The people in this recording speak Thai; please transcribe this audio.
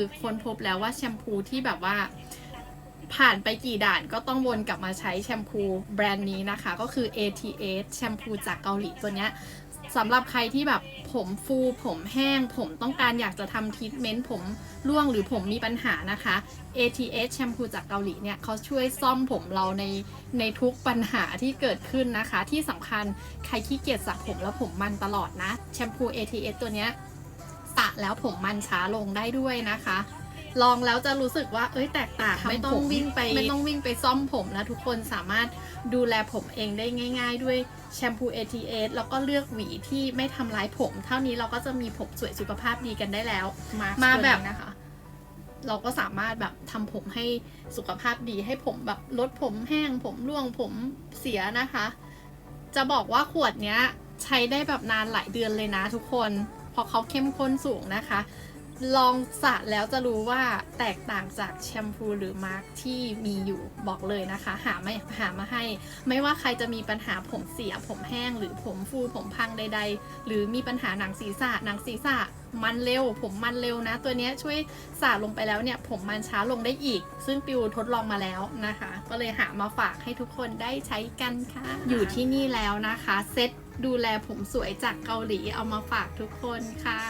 คือค้นพบแล้วว่าแชมพูที่แบบว่าผ่านไปกี่ด่านก็ต้องวนกลับมาใช้แชมพูแบรนด์นี้นะคะ ก็คือ ATS แชมพูจากเกาหลีตัวเนี้ยสำหรับใครที่แบบผมฟูผมแห้ง ผมต้องการอยากจะทำทรีทเมนต์ผมร่วงหรือผมมีปัญหานะคะ ATS แชมพูจากเกาหลีเนี่ยเขาช่วยซ่อมผมเราในในทุกปัญหาที่เกิดขึ้นนะคะ ที่สำคัญใครขี้เกียจสระผมแล้วผมมันตลอดนะแชมพู ATS ตัวเนี้ย แล้วผมมันช้าลงได้ด้วยนะคะ ลองแล้วจะรู้สึกว่า เอ้ยแตกต่างทำไม่ต้องผมวิ่งไปไม่ต้องวิ่งไปซ่อมผมนะ ทุกคนสามารถดูแลผมเองได้ง่าย ๆ ด้วยแชมพู ATS แล้วก็เลือกหวีที่ไม่ทำร้ายผม เท่านี้เราก็จะมีผมสวยสุขภาพดีกันได้แล้ว มาแบบตัวนี้นะคะเราก็สามารถแบบทำผมให้สุขภาพดีให้ผมแบบลดผมแห้ง ผมร่วงผมเสียนะคะ จะบอกว่าขวดเนี้ยใช้ได้แบบนานหลายเดือนเลยนะทุกคน เพราะเขาเข้มข้นสูงนะคะ ลองสระแล้วจะรู้ว่าแตกต่างจากแชมพูหรือมาร์กที่มีอยู่บอกเลยนะคะ หาไม่หามาให้ ไม่ว่าใครจะมีปัญหาผมเสียผมแห้ง หรือผมฟูผมพังใด ๆ หรือมีปัญหาหนังศีรษะหนังศีรษะมันเร็ว ผมมันเร็วนะ ตัวนี้ช่วยสระลงไปแล้วเนี่ย ผมมันช้าลงได้อีก ซึ่งปิวทดลองมาแล้วนะคะ ก็เลยหามาฝากให้ทุกคนได้ใช้กันค่ะ อยู่ที่นี่แล้วนะคะ เซ็ต ดูแลผมสวยจากเกาหลีเอามาฝากทุกคนค่ะ